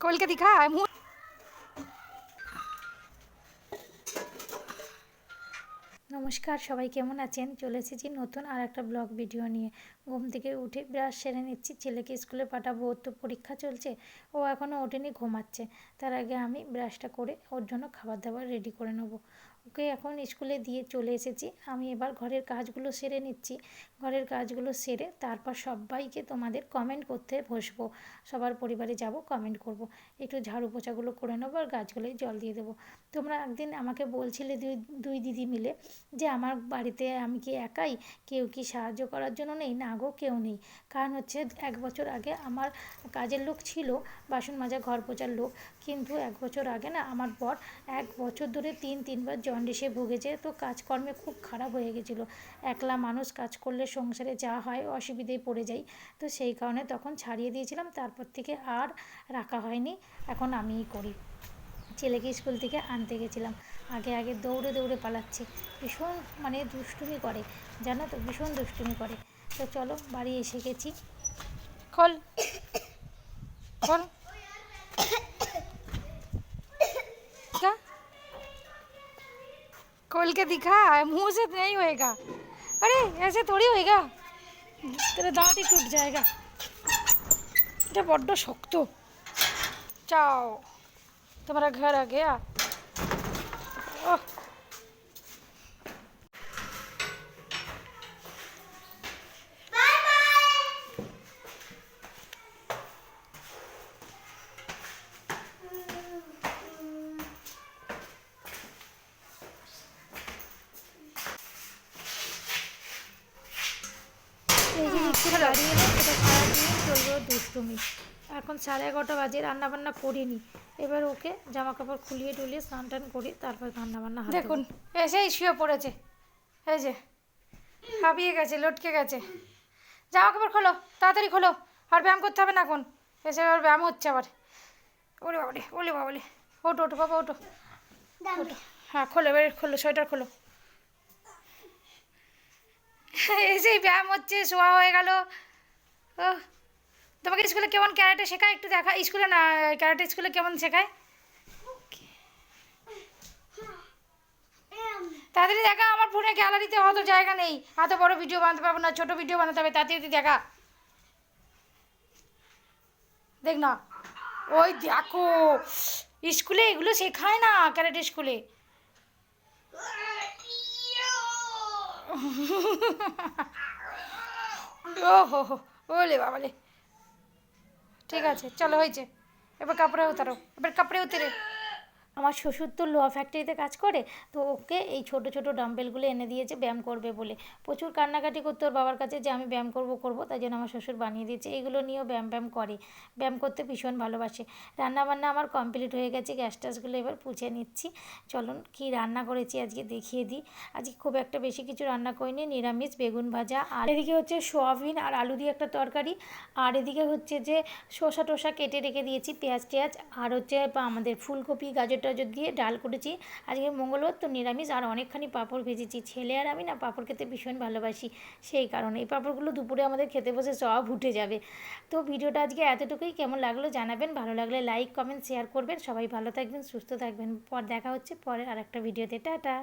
खोल के दिखा मुंह নমস্কার সবাই কেমন আছেন চলে এসেছি নতুন আর একটা ব্লগ ভিডিও নিয়ে ঘুম থেকে উঠে ব্রাশ সেরে নিচ্ছি ছেলেকে স্কুলে পাঠাবো ওর তো পরীক্ষা চলছে ও এখনও ওঠেনি ঘুমাচ্ছে তার আগে আমি ব্রাশটা করে ওর জন্য খাবার দাবার রেডি করে নেবো ওকে এখন স্কুলে দিয়ে চলে এসেছি। আমি এবার ঘরের কাজগুলো সেরে নিচ্ছি। ঘরের কাজগুলো সেরে তারপর সবাইকে তোমাদের কমেন্ট করতে বসবো। সবার পরিবারে যাব কমেন্ট করব। একটু ঝাড়ু পোছাগুলো করে নেব আর গাছগুলোয় জল দিয়ে দেবো। তোমরা একদিন আমাকে বলছিলে দুই দুই দিদি মিলে যে আমার বাড়িতে আমি কি একাই? কেউ কি সাহায্য করার জন্য নেই? না গো, কেউ নেই। কারণ হচ্ছে এক বছর আগে আমার কাজের লোক ছিল, বাসন মাজা, ঘর পোচার লোক। কিন্তু এক বছর আগে না আমার বর এক বছর ধরে তিন, তিনবার জন্ডিসে ভুগেছে। তো কাজকর্মে খুব খারাপ হয়ে গেছিল। একলা মানুষ কাজ করলে সংসারে যা হয় অসুবিধেই পড়ে যাই। তো সেই কারণে তখন ছাড়িয়ে দিয়েছিলাম। তারপর থেকে আর রাখা হয়নি। এখন আমিই করি। ছেলেকে স্কুল থেকে আনতে গেছিলাম। আগে আগে দৌড়ে দৌড়ে পালাচ্ছে। ভীষণ মানে দুষ্টুমি করে। জানো তো, ভীষণ দুষ্টুমি করে। তো চলো, বাড়ি এসে গেছি। খোল। খোল। खोल के दिखा मुंह से नहीं होएगा अरे ऐसे थोड़ी होएगा तेरा दांत ही टूट जाएगा এটা বড্ড শক্ত চাও তোমারা ঘর আ গয়া ওহ এই যে রিক্সা গাড়ি এলো সেটা সারাদিন চলবে দুষ্টুমি। এখন সাড়ে এগারোটা বাজে রান্না বান্না করিনি। এবার ওকে জামা কাপড় খুলিয়ে টুলিয়ে স্নান টান করি তারপর রান্না বান্না দেখুন এসেই শুয়ে পড়েছে। এই যে হাবিয়ে গেছে লটকে গেছে। জামা কাপড় খোলো তাড়াতাড়ি খোলো। আর ব্যায়াম করতে হবে না এখন। এসে আবার ব্যায়াম হচ্ছে আবার। ওরে বাবারে ওলে বাবলে ওটো ওটো বাবা ওটো ওটো হ্যাঁ খোলো এবার খোলো সোয়েটার খোলো। এসেই ব্যায়াম হচ্ছে, শোয়া হয়ে গেল। ও তোমাকে স্কুলে কেমন ক্যারাটে শেখায়? একটু দেখা স্কুলে না, ক্যারাটে স্কুলে কেমন শেখায়? তাড়াতাড়ি দেখা, আমার ফোনে গ্যালারিতে অত জায়গা নেই। এত বড় ভিডিও বানাতে পারব না, ছোট ভিডিও বানাতে হবে তাড়াতাড়ি দেখা। দেখ না, ওই দেখো, স্কুলে এগুলো শেখায় না, ক্যারাটে স্কুলে। ও হো হো ওলে বাবালে। ঠিক আছে, চলো হয়েছে। এবার কাপড়ে উতারো, এবার কাপড়ে উতরে। আমার শ্বশুর তো লোহা ফ্যাক্টরিতে কাজ করে, তো ওকে এই ছোট ছোট ডাম্বেলগুলো এনে দিয়েছে, ব্যায়াম করবে বলে। প্রচুর কান্নাকাটি করতো ওর বাবার কাছে যে, আমি ব্যায়াম করব করব। তাই জন্য আমার শ্বশুর বানিয়ে দিয়েছে। এইগুলো নিয়েও ব্যায়াম ব্যায়াম করে। ব্যায়াম করতে ভীষণ ভালোবাসে। রান্নাবান্না আমার কমপ্লিট হয়ে গেছে গ্যাস ট্যাসগুলো এবার পুছে নিচ্ছি। চলুন কি রান্না করেছি আজকে দেখিয়ে দিই। আজকে খুব একটা বেশি কিছু রান্না করিনি, নিরামিষ, বেগুন ভাজা, আর এদিকে হচ্ছে সোয়াবিন আর আলু দিয়ে একটা তরকারি, আর এদিকে হচ্ছে যে শসা টসা কেটে রেখে দিয়েছি পেঁয়াজ টেয়াজ আর হচ্ছে আমাদের ফুলকপি গাজর টাজর দিয়ে ডাল করেছি, আজকে মঙ্গলবার তো নিরামিষ, আর অনেকখানি পাঁপড় ভেজেছি। ছেলে আর আমি না পাঁপড় খেতে ভীষণ ভালোবাসি, সেই কারণে। এই পাঁপড়গুলো দুপুরে আমাদের খেতে বসে সব উঠে যাবে। তো ভিডিওটা আজকে এতটুকুই, কেমন লাগল জানাবেন। ভালো লাগলে লাইক, কমেন্ট, শেয়ার করবেন। সবাই ভালো থাকবেন, সুস্থ থাকবেন। পর দেখা হচ্ছে পরের আর একটা ভিডিওতে। টাটা!